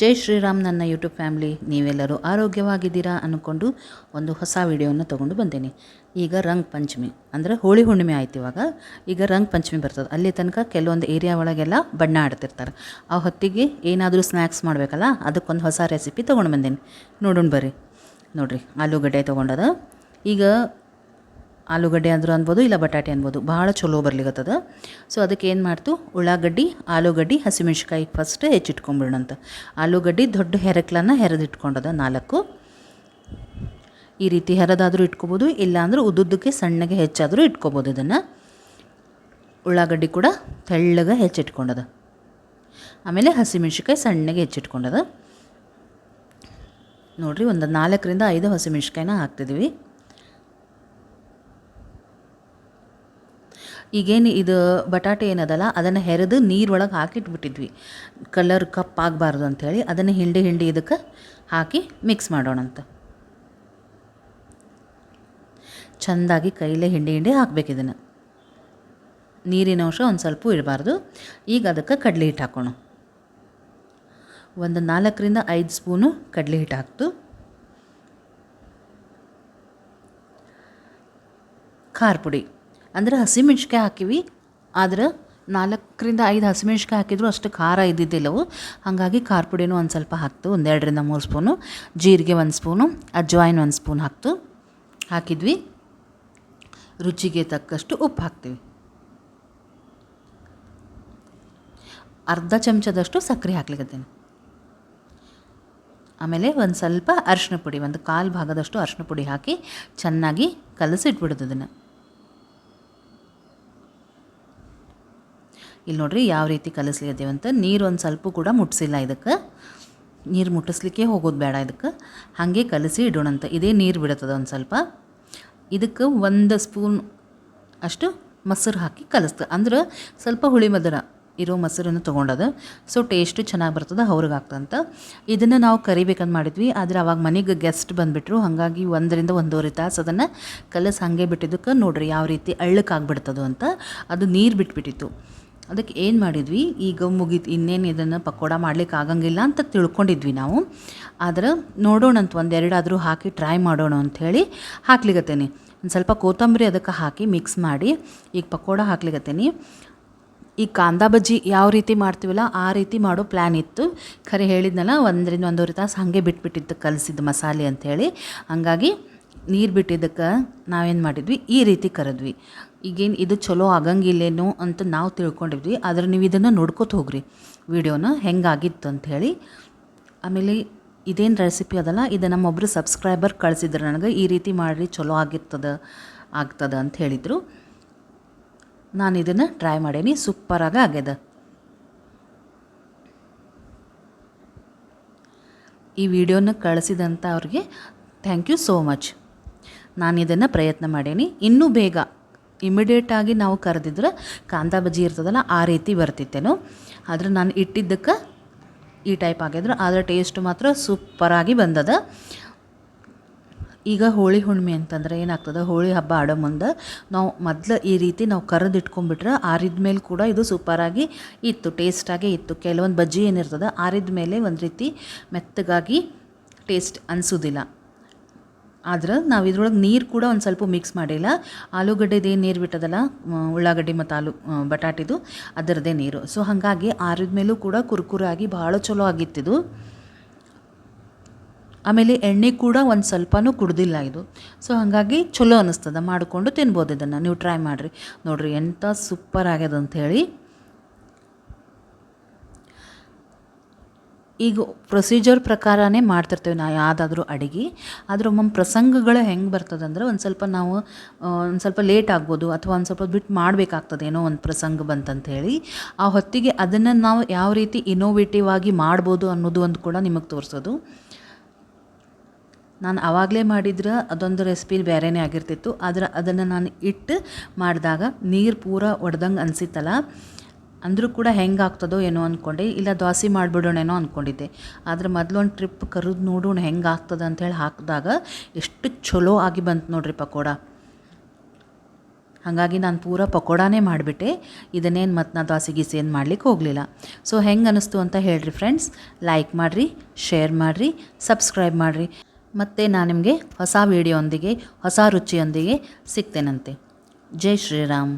ಜೈ ಶ್ರೀರಾಮ್ ನನ್ನ YouTube family, ನೀವೆಲ್ಲರೂ ಆರೋಗ್ಯವಾಗಿದ್ದೀರಾ ಅಂದ್ಕೊಂಡು ಒಂದು ಹೊಸ ವಿಡಿಯೋವನ್ನು ತೊಗೊಂಡು ಬಂದೇನೆ. ಈಗ ರಂಗ್ ಪಂಚಮಿ, ಅಂದರೆ ಹೋಳಿ ಹುಣ್ಣಿಮೆ ಆಯ್ತು ಇವಾಗ. ಈಗ ರಂಗ್ ಪಂಚಮಿ ಬರ್ತದೆ. ಅಲ್ಲಿ ತನಕ ಕೆಲವೊಂದು ಏರಿಯಾ ಒಳಗೆಲ್ಲ ಬಣ್ಣ ಆಡ್ತಿರ್ತಾರೆ. ಆ ಹೊತ್ತಿಗೆ ಏನಾದರೂ ಸ್ನ್ಯಾಕ್ಸ್ ಮಾಡಬೇಕಲ್ಲ, ಅದಕ್ಕೊಂದು ಹೊಸ ರೆಸಿಪಿ ತೊಗೊಂಡು ಬಂದೇನೆ. ನೋಡೋಣ ಬರ್ರಿ. ನೋಡಿರಿ, ಆಲೂಗಡ್ಡೆ ತೊಗೊಂಡದ. ಈಗ ಆಲೂಗಡ್ಡೆ ಅಂದರೂ ಅನ್ಬೋದು, ಇಲ್ಲ ಬಟಾಟೆ ಅನ್ಬೋದು ಭಾಳ ಚಲೋ ಬರ್ಲಿಕತ್ತದ. ಸೊ ಅದಕ್ಕೆ ಏನು ಮಾಡ್ತು? ಉಳ್ಳಾಗಡ್ಡಿ, ಆಲೂಗಡ್ಡಿ ಹಸಿಮೆಣ್ಸಿಕಾಯಿ ಫಸ್ಟ್ ಹೆಚ್ಚಿಟ್ಕೊಂಬಿಡೋಣಂತ. ಆಲೂಗಡ್ಡಿ ದೊಡ್ಡ ಹೆರಕ್ಲನ್ನ ಹೆರೆದಿಟ್ಕೊಂಡದ ನಾಲ್ಕು. ಈ ರೀತಿ ಹೆರದಾದರೂ ಇಟ್ಕೋಬೋದು ಇಲ್ಲಾಂದ್ರೆ ಉದ್ದುದ್ದಕ್ಕೆ ಸಣ್ಣಗೆ ಹೆಚ್ಚಾದರೂ ಇಟ್ಕೋಬೋದು ಇದನ್ನು. ಉಳ್ಳಾಗಡ್ಡಿ ಕೂಡ ತೆಳ್ಳಗೆ ಹೆಚ್ಚಿಟ್ಕೊಂಡದ. ಆಮೇಲೆ ಹಸಿಮೆಣ್ಸಿಕಾಯಿ ಸಣ್ಣಗೆ ಹೆಚ್ಚಿಟ್ಕೊಂಡದ. ನೋಡಿರಿ, ಒಂದು ನಾಲ್ಕರಿಂದ ಐದು ಹಸಿಮೆಣ್ಸಿಕಾಯಿನ ಹಾಕ್ತಿದ್ವಿ. ಈಗೇನು ಇದು ಬಟಾಟೆ ಏನದಲ್ಲ, ಅದನ್ನು ಹೆರೆದು ನೀರೊಳಗೆ ಹಾಕಿಟ್ಬಿಟ್ಟಿದ್ವಿ. ಕಲರ್ ಕಪ್ ಆಗಬಾರ್ದು ಅಂಥೇಳಿ ಅದನ್ನು ಹಿಂಡಿ ಹಿಂಡಿ ಇದಕ್ಕೆ ಹಾಕಿ ಮಿಕ್ಸ್ ಮಾಡೋಣಂತ. ಚೆಂದಾಗಿ ಕೈಲೇ ಹಿಂಡಿ ಹಿಂಡಿ ಹಾಕ್ಬೇಕು ಇದನ್ನು. ನೀರಿನ ಅಂಶ ಒಂದು ಸ್ವಲ್ಪ ಇಡಬಾರ್ದು. ಈಗ ಅದಕ್ಕೆ ಕಡಲೆ ಹಿಟ್ಟು ಹಾಕೋಣ. ಒಂದು ನಾಲ್ಕರಿಂದ ಐದು ಸ್ಪೂನು ಕಡಲೆ ಹಿಟ್ಟು ಹಾಕ್ತು ಖಾರ ಪುಡಿ. ಅಂದರೆ ಹಸಿಮೆಣ್ಸಿಕಾಯಿ ಹಾಕಿವಿ, ಆದ್ರೆ ನಾಲ್ಕರಿಂದ ಐದು ಹಸಿಮೆಣ್ಸಿಕಾಯಿ ಹಾಕಿದ್ರು ಅಷ್ಟು ಖಾರ ಇದ್ದಿದ್ದಿಲ್ಲವು ಹಾಗಾಗಿ ಖಾರ ಪುಡಿನೂ ಒಂದು ಸ್ವಲ್ಪ ಹಾಕ್ತು ಒಂದೆರಡರಿಂದ ಮೂರು ಸ್ಪೂನು. ಜೀರಿಗೆ ಒಂದು ಸ್ಪೂನು, ಅಜ್ವಾಯಿನ್ ಒಂದು ಸ್ಪೂನ್ ಹಾಕ್ತು ಹಾಕಿದ್ವಿ. ರುಚಿಗೆ ತಕ್ಕಷ್ಟು ಉಪ್ಪು ಹಾಕ್ತೀವಿ. ಅರ್ಧ ಚಮಚದಷ್ಟು ಸಕ್ಕರೆ ಹಾಕ್ಲಿಕ್ಕತ್ತೇನೆ ಆಮೇಲೆ ಒಂದು ಸ್ವಲ್ಪ ಅರಿಶಿನ ಪುಡಿ, ಒಂದು ಕಾಲು ಭಾಗದಷ್ಟು ಅರಿಶಿನ ಪುಡಿ ಹಾಕಿ ಚೆನ್ನಾಗಿ ಕಲಸಿಟ್ಬಿಡೋದು ಅದನ್ನು. ಇಲ್ಲಿ ನೋಡ್ರಿ ಯಾವ ರೀತಿ ಕಲಿಸ್ಲಿದ್ದೀವಂತ ನೀರು ಒಂದು ಸ್ವಲ್ಪ ಕೂಡ ಮುಟ್ಸಿಲ್ಲ ಇದಕ್ಕೆ. ನೀರು ಮುಟ್ಟಿಸ್ಲಿಕ್ಕೆ ಹೋಗೋದು ಬೇಡ ಇದಕ್ಕೆ. ಹಾಗೆ ಕಲಸಿ ಇಡೋಣಂತ. ಇದೇ ನೀರು ಬಿಡುತ್ತದೆ ಒಂದು ಸ್ವಲ್ಪ. ಇದಕ್ಕೆ ಒಂದು ಸ್ಪೂನ್ ಅಷ್ಟು ಮೊಸರು ಹಾಕಿ ಕಲಿಸ್ತು. ಅಂದ್ರೆ ಸ್ವಲ್ಪ ಹುಳಿ ಮದರ ಇರೋ ಮೊಸರನ್ನು ತೊಗೊಂಡದ. ಸೊ ಟೇಸ್ಟು ಚೆನ್ನಾಗಿ ಬರ್ತದೆ, ಅವ್ರಿಗೆ ಆಗ್ತದಂತ ಇದನ್ನು ನಾವು ಕರಿಬೇಕಂತ ಮಾಡಿದ್ವಿ. ಆದರೆ ಅವಾಗ ಮನೆಗೆ ಗೆಸ್ಟ್ ಬಂದುಬಿಟ್ರು. ಹಾಗಾಗಿ ಒಂದರಿಂದ ಒಂದೂವರೆ ತಾಸು ಅದನ್ನು ಕಲಸಿ ಹಾಗೆ ಬಿಟ್ಟಿದ್ದಕ್ಕೆ ನೋಡ್ರಿ ಯಾವ ರೀತಿ ಅಳ್ಳಕ್ಕಾಗ್ಬಿಡ್ತದೋ ಅಂತ. ಅದು ನೀರು ಬಿಟ್ಬಿಟ್ಟಿತ್ತು. ಅದಕ್ಕೆ ಏನು ಮಾಡಿದ್ವಿ? ಈಗ ಮುಗೀತು, ಇನ್ನೇನು ಇದನ್ನು ಪಕೋಡ ಮಾಡ್ಲಿಕ್ಕೆ ಆಗಂಗಿಲ್ಲ ಅಂತ ತಿಳ್ಕೊಂಡಿದ್ವಿ ನಾವು. ಆದ್ರೆ ನೋಡೋಣ ಅಂತ ಒಂದೆರಡಾದರೂ ಹಾಕಿ ಟ್ರೈ ಮಾಡೋಣ ಅಂಥೇಳಿ ಹಾಕ್ಲಿಕತ್ತೇನೆ. ಒಂದು ಸ್ವಲ್ಪ ಕೊತ್ತಂಬರಿ ಅದಕ್ಕೆ ಹಾಕಿ ಮಿಕ್ಸ್ ಮಾಡಿ ಈಗ ಪಕೋಡ ಹಾಕ್ಲಿಕತ್ತೇನೆ. ಈ ಕಾಂದಾ ಬಜ್ಜಿ ಯಾವ ರೀತಿ ಮಾಡ್ತೀವಲ್ಲ ಆ ರೀತಿ ಮಾಡೋ ಪ್ಲ್ಯಾನ್ ಇತ್ತು. ಖರೆ ಹೇಳಿದ್ನಲ್ಲ, ಒಂದರಿಂದ ಒಂದೂವರೆ ತಾಸು ಹಾಗೆ ಬಿಟ್ಬಿಟ್ಟಿತ್ತು ಕಲಸಿದ್ದು ಮಸಾಲೆ ಅಂಥೇಳಿ ಹಂಗಾಗಿ ನೀರು ಬಿಟ್ಟಿದ್ದಕ್ಕೆ ನಾವೇನು ಮಾಡಿದ್ವಿ? ಈ ರೀತಿ ಕರೆದ್ವಿ. ಈಗೇನು ಇದು ಚಲೋ ಆಗಂಗಿಲ್ಲೇನೋ ಅಂತ ನಾವು ತಿಳ್ಕೊಂಡಿದ್ವಿ, ಆದರೆ ನೀವು ಇದನ್ನು ನೋಡ್ಕೋತ ಹೋಗ್ರಿ ವಿಡಿಯೋನ ಹೆಂಗಾಗಿತ್ತು ಅಂಥೇಳಿ ಆಮೇಲೆ ಇದೇನು ರೆಸಿಪಿ ಅದಲ್ಲ, ಇದು ನಮ್ಮೊಬ್ಬರು ಸಬ್ಸ್ಕ್ರೈಬರ್ ಕಳಿಸಿದ್ರು ನನಗೆ, ಈ ರೀತಿ ಮಾಡಿರಿ ಚಲೋ ಆಗಿರ್ತದೆ ಆಗ್ತದೆ ಅಂತ ಹೇಳಿದರು. ನಾನು ಇದನ್ನು ಟ್ರೈ ಮಾಡೇನಿ ಸೂಪರಾಗಿ ಆಗ್ಯದ. ಈ ವಿಡಿಯೋನ ಕಳಿಸಿದಂಥ ಅವ್ರಿಗೆ ಥ್ಯಾಂಕ್ ಯು ಸೋ ಮಚ್ ನಾನು ಇದನ್ನು ಪ್ರಯತ್ನ ಮಾಡೇನಿ, ಇನ್ನೂ ಬೇಗ ಇಮಿಡಿಯೇಟಾಗಿ ನಾವು ಕರೆದಿದ್ರೆ ಕಾಂದಾ ಬಜ್ಜಿ ಇರ್ತದಲ್ಲ, ಆ ರೀತಿ ಬರ್ತಿತ್ತೇನು. ಆದರೆ ನಾನು ಇಟ್ಟಿದ್ದಕ್ಕೆ ಈ ಟೈಪ್ ಆಗಿದ್ರು, ಆದರೆ ಟೇಸ್ಟ್ ಮಾತ್ರ ಸೂಪರಾಗಿ ಬಂದದ. ಈಗ ಹೋಳಿ ಹುಣ್ಣಿಮೆ ಅಂತಂದ್ರೆ ಏನಾಗ್ತದೆ, ಹೋಳಿ ಹಬ್ಬ ಆಡೋ ಮುಂದೆ ನಾವು ಮೊದಲು ಈ ರೀತಿ ನಾವು ಕರೆದು ಇಟ್ಕೊಂಡ್ಬಿಟ್ರೆ ಆರಿದ ಮೇಲೆ ಕೂಡ ಇದು ಸೂಪರಾಗಿ ಇತ್ತು ಟೇಸ್ಟಾಗೇ ಇತ್ತು. ಕೆಲವೊಂದು ಬಜ್ಜಿ ಏನಿರ್ತದೆ, ಆರಿದ ಮೇಲೆ ಒಂದು ರೀತಿ ಮೆತ್ತಗಾಗಿ ಟೇಸ್ಟ್ ಅನಿಸೋದಿಲ್ಲ. ಆದ್ರೆ ನಾವು ಇದ್ರೊಳಗೆ ನೀರು ಕೂಡ ಒಂದು ಸ್ವಲ್ಪ ಮಿಕ್ಸ್ ಮಾಡಿಲ್ಲ. ಆಲೂಗಡ್ಡೆದು ಏನು ನೀರು ಬಿಟ್ಟದಲ್ಲ ಉಳ್ಳಾಗಡ್ಡಿ ಮತ್ತು ಆಲೂ ಬಟಾಟಿದು ಅದರದೇ ನೀರು. ಸೊ ಹಾಗಾಗಿ ಆರಿದ ಮೇಲೂ ಕೂಡ ಕುರ್ಕುರಾಗಿ ಭಾಳ ಚಲೋ ಆಗಿತ್ತಿದು ಆಮೇಲೆ ಎಣ್ಣೆ ಕೂಡ ಒಂದು ಸ್ವಲ್ಪನೂ ಕುಡ್ದಿಲ್ಲ ಇದು. ಸೊ ಹಾಗಾಗಿ ಚಲೋ ಅನ್ನಿಸ್ತದ ಮಾಡಿಕೊಂಡು ತಿನ್ಬೋದು ಇದನ್ನು. ನೀವು ಟ್ರೈ ಮಾಡಿರಿ. ನೋಡಿರಿ ಎಂಥ ಸೂಪರ್ ಆಗ್ಯದ ಅಂಥೇಳಿ ಈಗ ಪ್ರೊಸೀಜರ್ ಪ್ರಕಾರನೇ ಮಾಡ್ತಿರ್ತೇವೆ ನಾವು, ಯಾವುದಾದ್ರೂ ಅಡುಗೆ. ಆದ್ರೆ ಒಮ್ಮೊಮ್ಮೆ ಪ್ರಸಂಗಗಳು ಹೆಂಗೆ ಬರ್ತದಂದ್ರೆ ಒಂದು ಸ್ವಲ್ಪ ನಾವು ಒಂದು ಸ್ವಲ್ಪ ಲೇಟ್ ಆಗ್ಬೋದು ಅಥವಾ ಒಂದು ಸ್ವಲ್ಪ ಬಿಟ್ಟು ಮಾಡಬೇಕಾಗ್ತದೆ ಏನೋ ಒಂದು ಪ್ರಸಂಗ ಬಂತಂಥೇಳಿ ಆ ಹೊತ್ತಿಗೆ ಅದನ್ನು ನಾವು ಯಾವ ರೀತಿ ಇನೋವೇಟಿವ್ ಆಗಿ ಮಾಡ್ಬೋದು ಅನ್ನೋದು ಒಂದು ಕೂಡ ನಿಮಗೆ ತೋರಿಸೋದು. ನಾನು ಆವಾಗಲೇ ಮಾಡಿದ್ರೆ ಅದೊಂದು ರೆಸಿಪಿ ಬೇರೆನೇ ಆಗಿರ್ತಿತ್ತು. ಆದರೆ ಅದನ್ನು ನಾನು ಇಟ್ಟು ಮಾಡಿದಾಗ ನೀರು ಪೂರ ಒಡ್ದಂಗೆ ಅನಿಸಿತ್ತಲ್ಲ. ಅಂದರೂ ಕೂಡ ಹೆಂಗಾಗ್ತದೋ ಏನೋ ಅಂದ್ಕೊಂಡೆ ಇಲ್ಲ ದೋಸೆ ಮಾಡಿಬಿಡೋಣೇನೋ ಅಂದ್ಕೊಂಡಿದ್ದೆ ಆದರೆ ಮೊದಲು ಒಂದು ಟ್ರಿಪ್ ಕರೆದು ನೋಡೋಣ ಹೆಂಗೆ ಆಗ್ತದೆ ಅಂಥೇಳಿ ಹಾಕಿದಾಗ ಎಷ್ಟು ಚಲೋ ಆಗಿ ಬಂತು ನೋಡ್ರಿ ಪಕೋಡ. ಹಾಗಾಗಿ ನಾನು ಪೂರ ಪಕೋಡಾನೇ ಮಾಡಿಬಿಟ್ಟೆ. ಇದನ್ನೇನು ಮತ್ತು ನಾ ದ್ವಾಸಿ ಗೀಸಿ ಏನು ಮಾಡ್ಲಿಕ್ಕೆ ಹೋಗಲಿಲ್ಲ. ಸೊ ಹೆಂಗೆ ಅನ್ನಿಸ್ತು ಅಂತ ಹೇಳ್ರಿ ಫ್ರೆಂಡ್ಸ್ ಲೈಕ್ ಮಾಡಿರಿ ಶೇರ್ ಮಾಡಿರಿ ಸಬ್ಸ್ಕ್ರೈಬ್ ಮಾಡಿರಿ. ಮತ್ತು ನಾನು ನಿಮಗೆ ಹೊಸ ವೀಡಿಯೋಂದಿಗೆ ಹೊಸ ರುಚಿಯೊಂದಿಗೆ ಸಿಗ್ತೇನಂತೆ. ಜೈ ಶ್ರೀರಾಮ್.